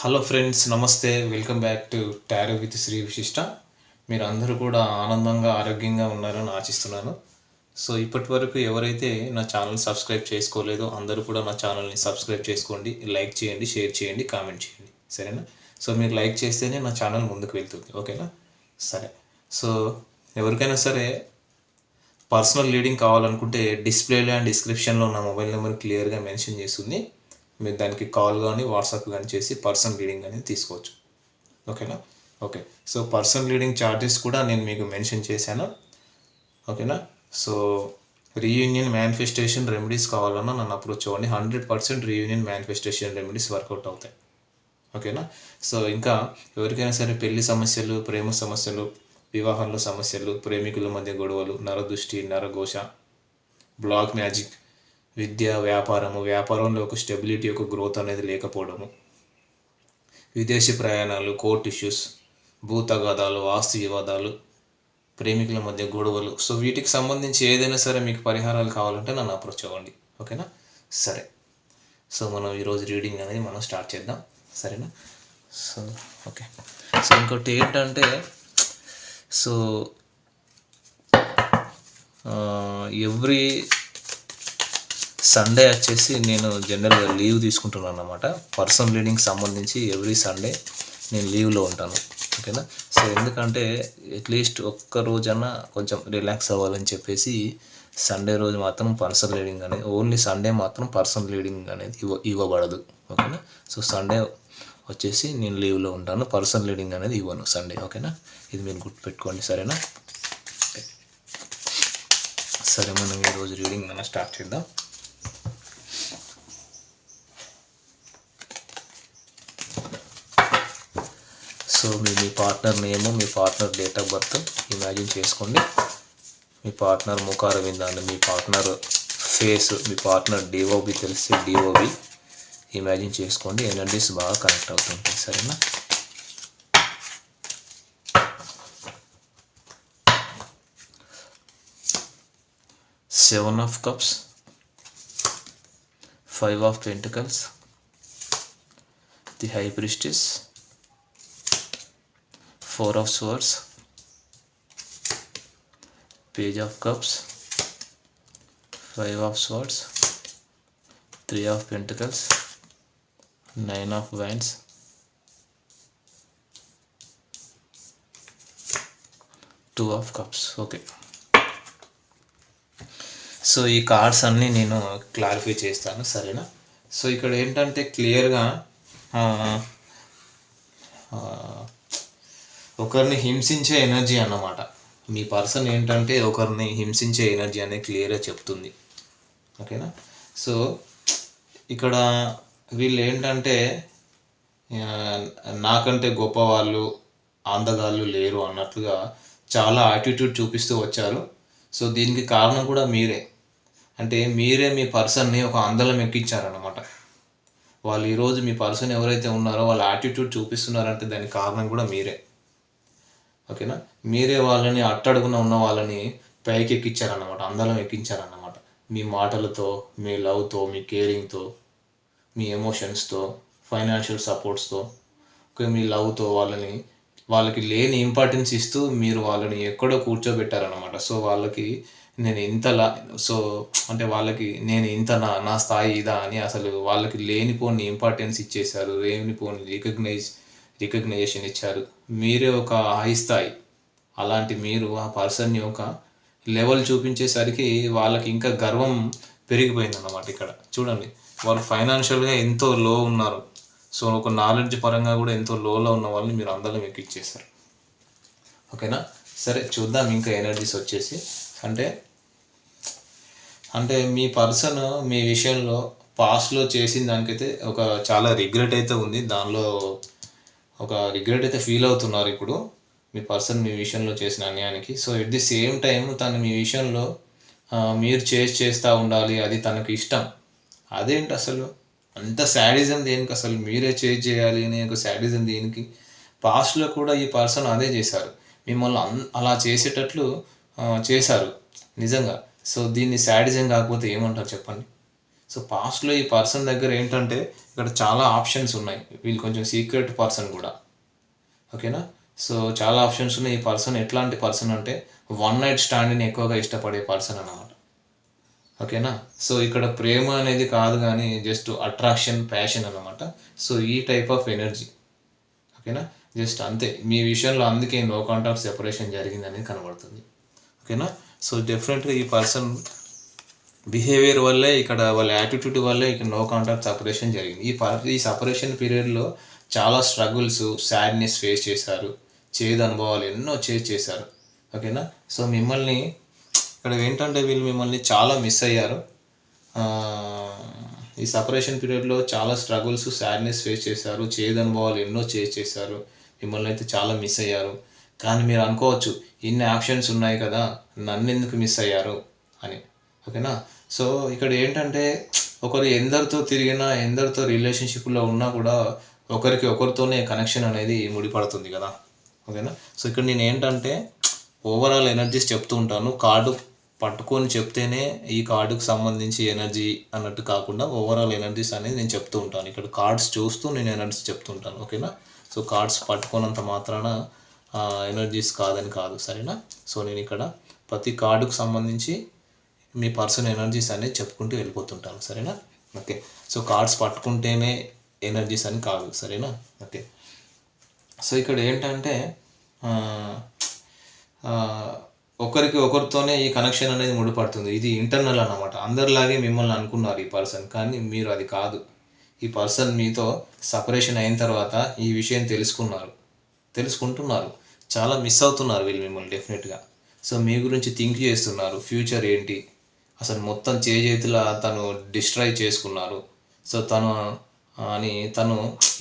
Hello friends నమస్తే. Welcome back to tarot with Shri Vishishta మీరు అందరూ కూడా ఆనందంగా ఆరోగ్యంగా ఉన్నారని ఆశిస్తున్నాను. సో ఇప్పటి వరకు ఎవరైతే నా ఛానల్ సబ్స్క్రైబ్ చేసుకోలేదో అందరూ కూడా నా ఛానల్ని సబ్స్క్రైబ్ చేసుకోండి లైక్ చేయండి షేర్ చేయండి కామెంట్ చేయండి. సరేనా? సో మీరు లైక్ చేస్తేనే నా ఛానల్ ముందుకు వెళ్తుంది. ఓకేనా సరే. సో ఎవరికైనా సరే పర్సనల్ లీడింగ్ కావాలనుకుంటే డిస్ప్లేలో అండ్ డిస్క్రిప్షన్లో నా మొబైల్ నెంబర్ క్లియర్గా మెన్షన్ చేస్తుంది. మీరు దానికి కాల్ కానీ వాట్సాప్ కానీ చేసి పర్సనల్ రీడింగ్ అనేది తీసుకోవచ్చు. ఓకేనా? Okay. So personal reading charges కూడా నేను మీకు మెన్షన్ చేశాను. ఓకేనా? సో రీయూనియన్ మేనిఫెస్టేషన్ రెమెడీస్ కావాలన్నా నన్ను అప్రోచ్ అవ్వండి. Hundred percent reunion manifestation remedies work out అవుతాయి. ఓకేనా? సో ఇంకా ఎవరికైనా సరే పెళ్ళి సమస్యలు ప్రేమ సమస్యలు వివాహంలో సమస్యలు ప్రేమికుల మధ్య గొడవలు నరదృష్టి నరఘోష బ్లాక్ మ్యాజిక్ విద్య వ్యాపారము వ్యాపారంలో ఒక స్టెబిలిటీ యొక్క గ్రోత్ అనేది లేకపోవడము. విదేశీ ప్రయాణాలు కోర్ట్ ఇష్యూస్ భూతగాదాలు ఆస్తి వివాదాలు ప్రేమికుల మధ్య గొడవలు. సో వీటికి సంబంధించి ఏదైనా సరే మీకు పరిహారాలు కావాలంటే నన్ను అప్రోచ్ అవ్వండి. ఓకేనా సరే. సో మనం ఈరోజు రీడింగ్ అనేది మనం స్టార్ట్ చేద్దాం. సరేనా? సో ఓకే సో ఇంకోటి ఏంటంటే సో ఎవ్రీ uh, సండే వచ్చేసి నేను జనరల్గా లీవ్ తీసుకుంటున్నాను అనమాట పర్సనల్ రీడింగ్కి సంబంధించి ఎవ్రీ సండే నేను లీవ్లో ఉంటాను. ఓకేనా సో ఎందుకంటే అట్లీస్ట్ ఒక్క రోజన్నా కొంచెం రిలాక్స్ అవ్వాలని చెప్పేసి సండే రోజు మాత్రం పర్సనల్ రీడింగ్ అనేది ఓన్లీ సండే మాత్రం పర్సనల్ రీడింగ్ అనేది ఇవ్వ ఇవ్వబడదు. ఓకేనా సో సండే వచ్చేసి నేను లీవ్లో ఉంటాను. పర్సనల్ రీడింగ్ అనేది ఇవ్వను సండే ఓకేనా ఇది మీరు గుర్తుపెట్టుకోండి. సరేనా? సరే మనం ఈరోజు రీడింగ్ మనం స్టార్ట్ చేద్దాం. సో మీ మీ partner name me partner date of birth imagine చేసుకోండి. మీ పార్ట్నర్ ముఖార విందాన్ని మీ పార్ట్నర్ ఫేస్ మీ పార్ట్నర్ డిఓబి తెలిసి డిఓబి ఇమాజిన్ చేసుకోండి. ఎనర్జీస్ బాగా కనెక్ట్ అవుతుంటాయి సరేనా? Seven of cups five of pentacles the high priestess four of swords page of cups five of swords three of pentacles nine of wands two of cups okay so ఈ cards అన్నీ నేను clarify చేస్తాను సరేనా so ఇక్కడ ఏంటంటే క్లియర్గా ఒకరిని హింసించే energy అన్నమాట. మీ పర్సన్ ఏంటంటే ఒకరిని హింసించే ఎనర్జీ అనేది క్లియర్గా చెప్తుంది. ఓకేనా? సో ఇక్కడ వీళ్ళు ఏంటంటే నాకంటే గొప్పవాళ్ళు అందగాళ్ళు లేరు అన్నట్లుగా చాలా యాటిట్యూడ్ చూపిస్తూ వచ్చారు. సో దీనికి కారణం కూడా మీరే. అంటే మీరే మీ పర్సన్ని ఒక అందలం ఎక్కించారనమాట వాళ్ళు ఈరోజు మీ పర్సన్ ఎవరైతే ఉన్నారో వాళ్ళ యాటిట్యూడ్ చూపిస్తున్నారంటే దానికి కారణం కూడా మీరే. ఓకేనా? మీరే వాళ్ళని అట్టడుగున ఉన్న వాళ్ళని పైకి ఎక్కించారన్నమాట అందరం ఎక్కించారన్నమాట. మీ మాటలతో మీ లవ్తో మీ కేరింగ్తో మీ ఎమోషన్స్తో ఫైనాన్షియల్ సపోర్ట్స్తో మీ లవ్తో వాళ్ళని వాళ్ళకి లేని ఇంపార్టెన్స్ ఇస్తూ మీరు వాళ్ళని ఎక్కడో కూర్చోబెట్టారనమాట సో వాళ్ళకి నేను ఇంతలా సో అంటే వాళ్ళకి నేను ఇంత నా నా స్థాయి ఇదా అని అసలు వాళ్ళకి లేనిపోని ఇంపార్టెన్స్ ఇచ్చేశారు లేనిపోని రికగ్నైజ్ రికగ్నైజేషన్ ఇచ్చారు. మీరే ఒక హై స్థాయి. అలాంటి మీరు ఆ పర్సన్ని ఒక లెవెల్ చూపించేసరికి వాళ్ళకి ఇంకా గర్వం పెరిగిపోయింది అన్నమాట ఇక్కడ. చూడండి వాళ్ళు ఫైనాన్షియల్గా ఎంతో లో ఉన్నారు. సో ఒక నాలెడ్జ్ పరంగా కూడా ఎంతో లోలో ఉన్న వాళ్ళని మీరు అందరం ఎక్కిచ్చేసారు ఓకేనా? సరే చూద్దాం ఇంకా ఎనర్జీస్ వచ్చేసి. అంటే అంటే మీ పర్సన్ మీ విషయంలో పాస్ట్లో చేసిన దానికైతే ఒక చాలా రిగ్రెట్ అయితే ఉంది. దానిలో ఒక రిగ్రెట్ అయితే ఫీల్ అవుతున్నారు ఇప్పుడు మీ పర్సన్ మీ విషయంలో చేసిన అన్యాయానికి. So at the same time తను మీ విషయంలో మీరు చేసి చేస్తూ ఉండాలి అది తనకు ఇష్టం. అదేంటి అసలు? అంత శాడిజం దేనికి అసలు? మీరే చేజ్ చేయాలి అనే ఒక శాడిజం దేనికి? పాస్ట్లో కూడా ఈ పర్సన్ అదే చేశారు. మిమ్మల్ని అన్ అలా చేసేటట్లు చేశారు. నిజంగా. సో దీన్ని శాడిజం కాకపోతే ఏమంటారు చెప్పండి? సో పాస్ట్లో ఈ పర్సన్ దగ్గర ఏంటంటే ఇక్కడ చాలా ఆప్షన్స్ ఉన్నాయి. వీళ్ళు కొంచెం సీక్రెట్ పర్సన్ కూడా. ఓకేనా? సో చాలా ఆప్షన్స్ ఉన్నాయి ఈ పర్సన్. ఎట్లాంటి పర్సన్ అంటే వన్ నైట్ స్టాండ్ని ఎక్కువగా ఇష్టపడే పర్సన్ అన్నమాట. ఓకేనా? సో ఇక్కడ ప్రేమ అనేది కాదు కానీ జస్ట్ అట్రాక్షన్ ప్యాషన్ అనమాట సో ఈ టైప్ ఆఫ్ ఎనర్జీ ఓకేనా? జస్ట్ అంతే. మీ విషయంలో అందుకే నో కాంటాక్ట్ సెపరేషన్ జరిగింది అనేది కనబడుతుంది. ఓకేనా? సో డెఫినెట్గా ఈ పర్సన్ బిహేవియర్ వల్లే ఇక్కడ వాళ్ళ యాటిట్యూడ్ వల్లే ఇక్కడ నో కాంటాక్ట్ సపరేషన్ జరిగింది. ఈ పర్ ఈ సపరేషన్ పీరియడ్లో చాలా స్ట్రగుల్స్ సాడ్నెస్ ఫేస్ చేశారు. చేదు అనుభవాలు ఎన్నో చేజ్ చేశారు. ఓకేనా? సో మిమ్మల్ని ఇక్కడ ఏంటంటే వీళ్ళు మిమ్మల్ని చాలా మిస్ అయ్యారు. ఈ సపరేషన్ పీరియడ్లో చాలా స్ట్రగుల్స్ సాడ్నెస్ ఫేస్ చేశారు. చేదు అనుభవాలు ఎన్నో చేజ్ చేశారు. మిమ్మల్ని అయితే చాలా మిస్ అయ్యారు. కానీ మీరు అనుకోవచ్చు ఇన్ని ఆప్షన్స్ ఉన్నాయి కదా నన్ను ఎందుకు మిస్ అయ్యారు అని. ఓకేనా? సో ఇక్కడ ఏంటంటే ఒకరు ఎందరితో తిరిగినా ఎందరితో రిలేషన్షిప్లో ఉన్నా కూడా ఒకరికి ఒకరితోనే కనెక్షన్ అనేది ముడిపడుతుంది కదా. ఓకేనా? సో ఇక్కడ నేను ఏంటంటే ఓవరాల్ ఎనర్జీస్ చెప్తూ ఉంటాను. కార్డు పట్టుకొని చెప్తేనే ఈ కార్డుకు సంబంధించి ఎనర్జీ అన్నట్టు కాకుండా ఓవరాల్ ఎనర్జీస్ అనేది నేను చెప్తూ ఉంటాను. ఇక్కడ కార్డ్స్ చూస్తూ నేను ఎనర్జీస్ చెప్తుంటాను ఓకేనా? సో కార్డ్స్ పట్టుకోనంత మాత్రాన ఎనర్జీస్ కాదని కాదు. సరేనా? సో నేను ఇక్కడ ప్రతి కార్డుకు సంబంధించి మీ పర్సన్ ఎనర్జీస్ అనేది చెప్పుకుంటూ వెళ్ళిపోతుంటాను సరేనా? ఓకే. సో కార్డ్స్ పట్టుకుంటేనే ఎనర్జీస్ అని కాదు సరేనా? ఓకే. సో ఇక్కడ ఏంటంటే ఒకరికి ఒకరితోనే ఈ కనెక్షన్ అనేది ముడిపడుతుంది. ఇది ఇంటర్నల్ అన్నమాట. అందరిలాగే మిమ్మల్ని అనుకున్నారు ఈ పర్సన్ కానీ మీరు అది కాదు. ఈ పర్సన్ మీతో సపరేషన్ అయిన తర్వాత ఈ విషయం తెలుసుకున్నారు. తెలుసుకుంటున్నారు. చాలా మిస్ అవుతున్నారు వీళ్ళు మిమ్మల్ని డెఫినెట్గా సో మీ గురించి థింక్ చేస్తున్నారు. ఫ్యూచర్ ఏంటి? అసలు మొత్తం చేజేతుల తను డిస్ట్రాయ్ చేసుకున్నారు. సో తను అని తను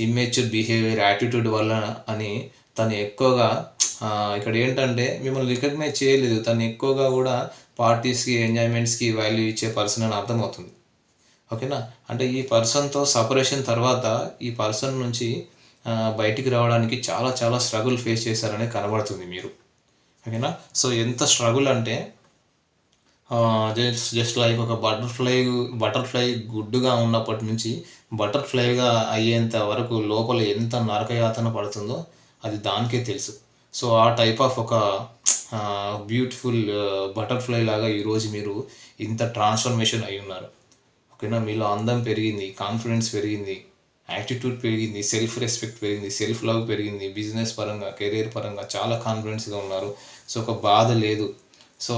ఇమ్మెచ్యూర్ బిహేవియర్ యాటిట్యూడ్ వల్ల అని తను ఎక్కువగా ఇక్కడ ఏంటంటే మిమ్మల్ని రికగ్నైజ్ చేయలేదు. తను ఎక్కువగా కూడా పార్టీస్కి ఎంజాయ్మెంట్స్కి వాల్యూ ఇచ్చే పర్సన్ అని అర్థమవుతుంది. ఓకేనా అంటే ఈ పర్సన్తో సపరేషన్ తర్వాత ఈ పర్సన్ నుంచి బయటికి రావడానికి చాలా చాలా స్ట్రగుల్ ఫేస్ చేశారనే కనబడుతుంది మీరు. ఓకేనా సో ఎంత స్ట్రగుల్ అంటే జస్ట్ జస్ట్ లైక్ ఒక బటర్ఫ్లై బటర్ఫ్లై గుడ్డుగా ఉన్నప్పటి నుంచి బటర్ఫ్లైగా అయ్యేంత వరకు లోపల ఎంత నరకయాతన పడుతుందో అది దానికే తెలుసు. సో ఆ టైప్ ఆఫ్ ఒక బ్యూటిఫుల్ బటర్ఫ్లై లాగా ఈరోజు మీరు ఇంత ట్రాన్స్ఫర్మేషన్ అయి ఉన్నారు. ఓకేనా? మీలో అందం పెరిగింది కాన్ఫిడెన్స్ పెరిగింది యాటిట్యూడ్ పెరిగింది సెల్ఫ్ రెస్పెక్ట్ పెరిగింది సెల్ఫ్ లవ్ పెరిగింది బిజినెస్ పరంగా కెరీర్ పరంగా చాలా కాన్ఫిడెన్స్గా ఉన్నారు. సో ఒక బాధ లేదు. సో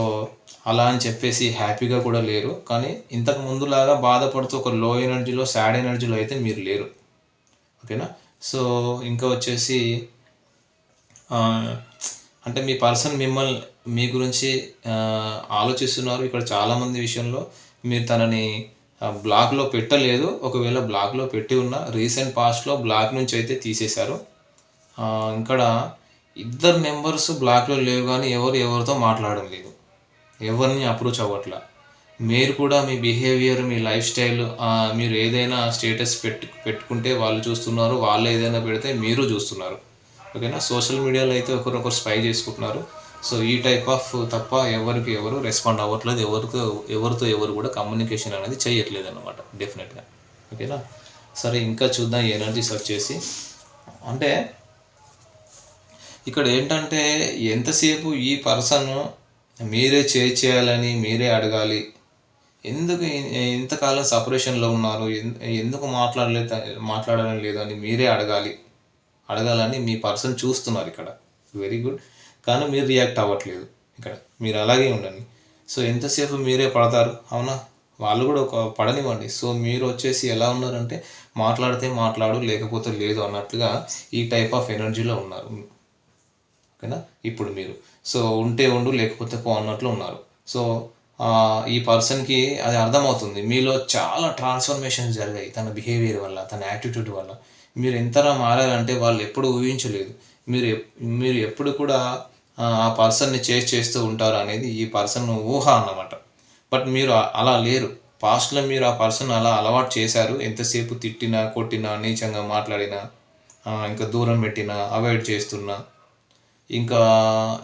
అలా అని చెప్పేసి హ్యాపీగా కూడా లేరు. కానీ ఇంతకు ముందులాగా బాధపడుతూ ఒక లో ఎనర్జీలో సాడ్ ఎనర్జీలో అయితే మీరు లేరు. ఓకేనా? సో ఇంకా వచ్చేసి అంటే మీ పర్సన్ మిమ్మల్ని మీ గురించి ఆలోచిస్తున్నారు ఇక్కడ చాలామంది విషయంలో. మీరు తనని బ్లాక్లో పెట్టలేదు. ఒకవేళ బ్లాక్లో పెట్టి ఉన్న రీసెంట్ పాస్ట్లో బ్లాక్ నుంచి అయితే తీసేశారు. ఇక్కడ ఇద్దరు నెంబర్స్ బ్లాక్లో లేవు కానీ ఎవరు ఎవరితో మాట్లాడడం లేదు ఎవరిని అప్రోచ్ అవ్వట్లా. మీరు కూడా మీ బిహేవియర్ మీ లైఫ్ స్టైల్ మీరు ఏదైనా స్టేటస్ పెట్టు పెట్టుకుంటే వాళ్ళు చూస్తున్నారు వాళ్ళు ఏదైనా పెడితే మీరు చూస్తున్నారు. ఓకేనా? సోషల్ మీడియాలో అయితే ఒకరొకరు స్పై చేసుకుంటున్నారు. సో ఈ టైప్ ఆఫ్ తప్ప ఎవరికి ఎవరు రెస్పాండ్ అవ్వట్లేదు. ఎవరితో ఎవరితో ఎవరు కూడా కమ్యూనికేషన్ అనేది చేయట్లేదు అనమాట డెఫినెట్గా ఓకేనా? సరే ఇంకా చూద్దాం ఎనర్జీ సెర్చ్ చేసి. అంటే ఇక్కడ ఏంటంటే ఎంతసేపు ఈ పర్సన్ మీరే చేజ్ చేయాలని మీరే అడగాలి? ఎందుకు ఎంతకాలం ఇంతకాలం సపరేషన్లో ఉన్నారు? ఎందుకు మాట్లాడలేదు మాట్లాడడం లేదు అని మీరే అడగాలి. అడగాలని మీ పర్సన్ చూస్తున్నారు ఇక్కడ. Very good. కానీ మీరు రియాక్ట్ అవ్వట్లేదు ఇక్కడ. మీరు అలాగే ఉండండి. సో ఎంతసేపు మీరే పడతారు? అవునా? వాళ్ళు కూడా ఒక పడనివ్వండి. సో మీరు వచ్చేసి ఎలా ఉన్నారంటే మాట్లాడితే మాట్లాడు లేకపోతే లేదు అన్నట్లుగా ఈ టైప్ ఆఫ్ ఎనర్జీలో ఉన్నారు. ఓకేనా? ఇప్పుడు మీరు. సో ఉంటే ఉండు లేకపోతే పో అన్నట్లు ఉన్నారు. సో ఈ పర్సన్కి అది అర్థమవుతుంది. మీలో చాలా ట్రాన్స్ఫర్మేషన్స్ జరిగాయి తన బిహేవియర్ వల్ల తన యాటిట్యూడ్ వల్ల. మీరు ఎంతలా మారారంటే వాళ్ళు ఎప్పుడు ఊహించలేదు. మీరు మీరు ఎప్పుడు కూడా ఆ, పర్సన్ని చేస్ చేస్తూ ఉంటారు అనేది ఈ పర్సన్ ఊహ అన్నమాట. బట్ మీరు అలా లేరు. పాస్ట్లో మీరు ఆ పర్సన్ అలా అలవాటు చేశారు. ఎంతసేపు తిట్టినా కొట్టినా నీచంగా మాట్లాడినా ఇంకా దూరం పెట్టినా అవాయిడ్ చేస్తున్నా ఇంకా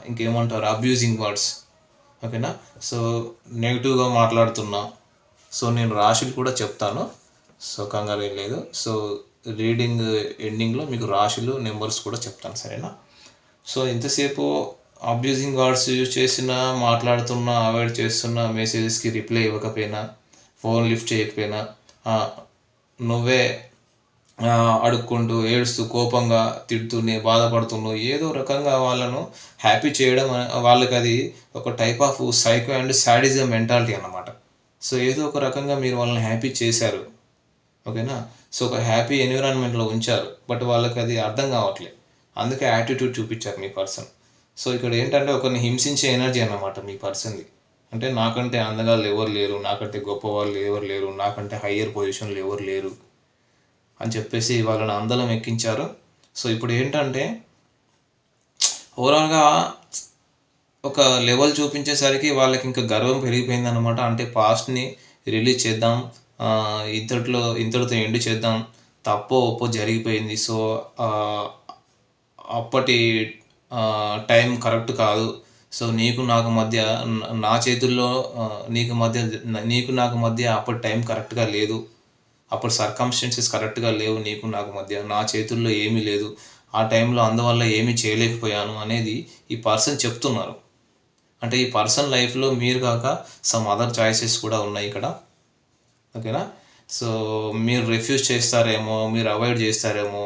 ఇంకేమంటారు? అబ్యూజింగ్ వర్డ్స్ ఓకేనా? సో నెగిటివ్గా మాట్లాడుతున్నా. సో నేను రాశులు కూడా చెప్తాను. సో కంగారు ఏం లేదు. సో రీడింగ్ ఎండింగ్లో మీకు రాశులు నెంబర్స్ కూడా చెప్తాను సరేనా? సో ఇంతసేపు అబ్యూజింగ్ వర్డ్స్ యూజ్ చేసినా మాట్లాడుతున్నా అవాయిడ్ చేస్తున్నా మెసేజెస్కి రిప్లై ఇవ్వకపోయినా ఫోన్ లిఫ్ట్ చేయకపోయినా నువ్వే అడుక్కుంటూ ఏడుస్తూ కోపంగా తిడుతూనే బాధపడుతున్నావు ఏదో రకంగా వాళ్ళను హ్యాపీ చేయడం వాళ్ళకి అది ఒక type of psycho and sadism mentality అన్నమాట. సో ఏదో ఒక రకంగా మీరు వాళ్ళని హ్యాపీ చేశారు. ఓకేనా? సో ఒక హ్యాపీ ఎన్విరాన్మెంట్లో ఉంచారు. బట్ వాళ్ళకి అది అర్థం కావట్లేదు అందుకే యాటిట్యూడ్ చూపించారు మీ పర్సన్ సో ఇక్కడ ఏంటంటే ఒకరిని హింసించే ఎనర్జీ అన్నమాట మీ పర్సన్ది అంటే నాకంటే అందగాళ్ళు ఎవరు లేరు నాకంటే గొప్ప వాళ్ళు ఎవరు లేరు నాకంటే హయ్యర్ పొజిషన్లు ఎవరు లేరు. అని చెప్పేసి వాళ్ళని అందలం ఎక్కించారు. సో ఇప్పుడు ఏంటంటే ఓవరాల్గా ఒక లెవెల్ చూపించేసరికి వాళ్ళకి ఇంకా గర్వం పెరిగిపోయింది అనమాట అంటే పాస్ట్ని రిలీజ్ చేద్దాం ఇంతటిలో ఇంతట్లో ఇంతటితో ఎండ్ చేద్దాం తప్పో ఒప్పో జరిగిపోయింది. సో అప్పటి టైం కరెక్ట్ కాదు. సో నీకు నాకు మధ్య నా చేతుల్లో నీకు మధ్య నీకు నాకు మధ్య అప్పటి టైం కరెక్ట్గా లేదు. అప్పుడు సర్కమ్స్టెన్సెస్ కరెక్ట్గా లేవు నీకు నాకు మధ్య నా చేతుల్లో ఏమీ లేదు ఆ టైంలో అందువల్ల ఏమీ చేయలేకపోయాను అనేది ఈ పర్సన్ చెప్తున్నారు. అంటే ఈ పర్సన్ లైఫ్లో మీరు కాక సమ్ అదర్ చాయిసెస్ కూడా ఉన్నాయి ఇక్కడ. ఓకేనా సో మీరు రిఫ్యూజ్ చేస్తారేమో మీరు అవాయిడ్ చేస్తారేమో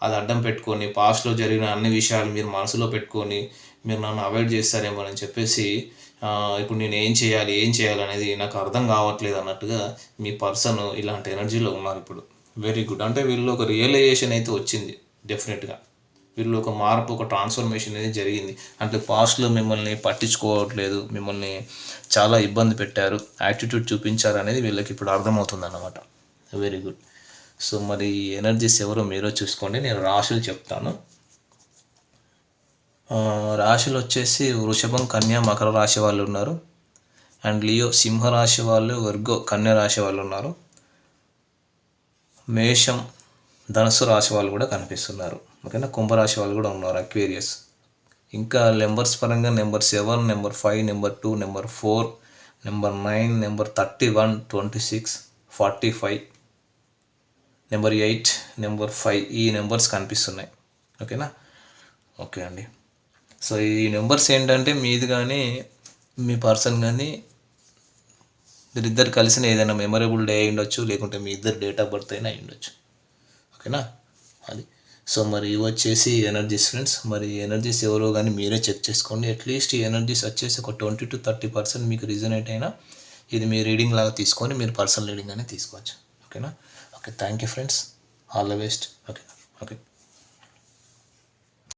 అది అడ్డం పెట్టుకొని పాస్ట్లో జరిగిన అన్ని విషయాలు మీరు మనసులో పెట్టుకొని మీరు నన్ను అవాయిడ్ చేస్తారేమో అని చెప్పేసి ఇప్పుడు నేను ఏం చేయాలి ఏం చేయాలి అనేది నాకు అర్థం కావట్లేదు అన్నట్టుగా మీ పర్సన్ ఇలాంటి ఎనర్జీలో ఉన్నారు ఇప్పుడు. వెరీ గుడ్ అంటే వీళ్ళు ఒక రియలైజేషన్ అయితే వచ్చింది డెఫినెట్గా వీళ్ళు ఒక మార్పు ఒక ట్రాన్స్ఫర్మేషన్ అనేది జరిగింది. అంటే పాస్ట్లో మిమ్మల్ని పట్టించుకోవట్లేదు మిమ్మల్ని చాలా ఇబ్బంది పెట్టారు యాటిట్యూడ్ చూపించారు అనేది వీళ్ళకి ఇప్పుడు అర్థమవుతుంది అన్నమాట వెరీ గుడ్ సో మరి ఎనర్జీస్ ఎవరో మీరో చూసుకోండి నేను రాశులు చెప్తాను. రాశులు వచ్చేసి వృషభం కన్యా మకర రాశి వాళ్ళు ఉన్నారు. అండ్ లియో సింహ రాశి వాళ్ళు వర్గో కన్య రాశి వాళ్ళు ఉన్నారు. మేషం ధనుసు రాశి వాళ్ళు కూడా కనిపిస్తున్నారు. ఓకేనా? కుంభరాశి వాళ్ళు కూడా ఉన్నారు అక్వేరియస్. ఇంకా నెంబర్స్ పరంగా number seven number five number two number four number nine number thirty one twenty six forty five number eight number five ఈ నెంబర్స్ కనిపిస్తున్నాయి. ఓకేనా? ఓకే అండి. సో ఈ నెంబర్స్ ఏంటంటే మీది కానీ మీ పర్సన్ కానీ మీరిద్దరు కలిసిన ఏదైనా మెమరబుల్ డే అయి ఉండొచ్చు లేకుంటే మీ ఇద్దరు డేట్ ఆఫ్ బర్త్ అయినా ఉండొచ్చు ఓకేనా? అది. సో మరి ఇవి వచ్చేసి ఎనర్జీస్ ఫ్రెండ్స్. మరి ఎనర్జీస్ ఎవరో కానీ మీరే చెక్ చేసుకోండి. అట్లీస్ట్ ఈ ఎనర్జీస్ వచ్చేసి ఒక ట్వంటీ టు థర్టీ పర్సెంట్ మీకు రిజనేట్ అయినా ఇది మీ రీడింగ్ లాగా తీసుకొని మీరు పర్సనల్ రీడింగ్ అనేది తీసుకోవచ్చు. ఓకేనా? Okay thank you friends. All the best. Okay okay.